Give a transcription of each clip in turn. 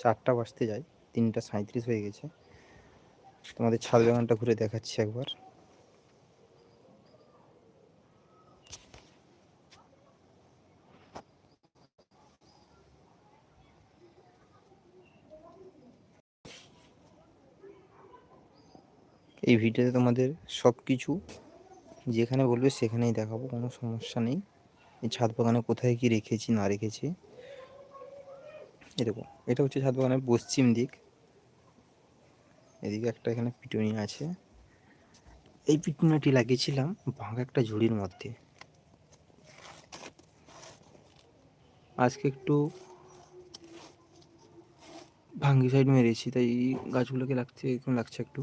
চারটা বাজতে যায়, তিনটা সাঁত্রিশ হয়ে গেছে। তোমাদের ছাদ বাগানটা ঘুরে দেখাচ্ছি একবার। এই ভিডিওতে তোমাদের সব কিছু যেখানে বলবে সেখানেই দেখাবো, কোনো সমস্যা নেই। এই ছাদ বাগানে কোথায় কি রেখেছি, না রেখেছি। এরকম এটা হচ্ছে ছাদ বাগানের পশ্চিম দিক। এদিকে একটা এখানে পিটুনি আছে। এই পিটুনিটি লাগিয়েছিলাম ভাঙা একটা ঝুড়ির মধ্যে। আজকে একটু ভাঙ্গি সাইড মেরেছি, তাই গাছগুলোকে লাগছে, এরকম লাগছে একটু।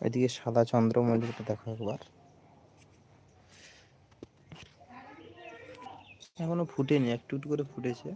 এদিকে সাদা চন্দ্রমল্লিকাটা দেখো একবার। এখনও ফুটেনি একটু একটু করে ফুটেছে।